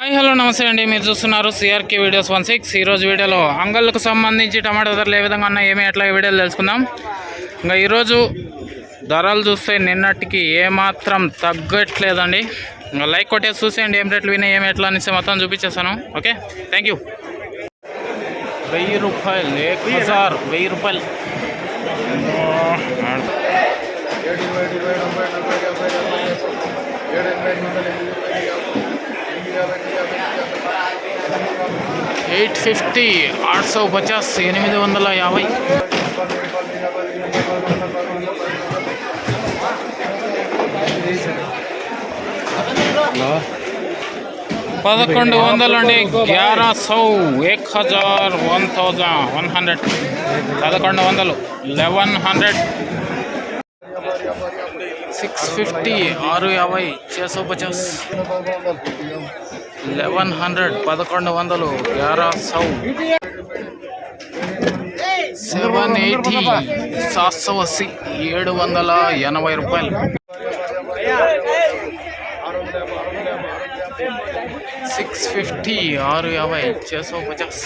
Hi hello నమస్తే అండి మీరు చూస్తున్నారు సిఆర్కే వీడియోస్ వన్ సిక్స్ ఈరోజు వీడియోలో అంగళ్ళకు సంబంధించి టమాటా ధరలు ఏ విధంగా ఉన్నాయి ఏమి ఎట్లా వీడియోలు తెలుసుకుందాం ఇంకా ఈరోజు ధరలు చూస్తే నిన్నటికి ఏమాత్రం తగ్గట్లేదండి ఇంకా లైక్ కొట్టేసి చూసేయండి ఏం రేట్లు వినాయి ఏమి ఎట్లా అనేసి మొత్తం చూపించేస్తాను ఓకే థ్యాంక్ యూ వెయ్యి రూపాయలు ఏక్ హజార్ వెయ్యి రూపాయలు ఏడు ఎయిట్ ఫిఫ్టీ ఆరు సో పచాస్ ఎనిమిది వందల యాభై. పదకొండు వందలు అండి గ్యారా సౌ ఏక్ హజార్ వన్ థౌజండ్ వన్ హండ్రెడ్. పదకొండు వందలు. Eleven hundred. సిక్స్ ఫిఫ్టీ ఆరు యాభై చేసో పచాస్. లెవెన్ హండ్రెడ్ పదకొండు వందలు గ్యారా సౌ. సెవెన్ ఎయిటీ సాత్ ఏడు వందల ఎనభై రూపాయలు. సిక్స్ ఫిఫ్టీ ఆరు యాభై చేసో పచాస్.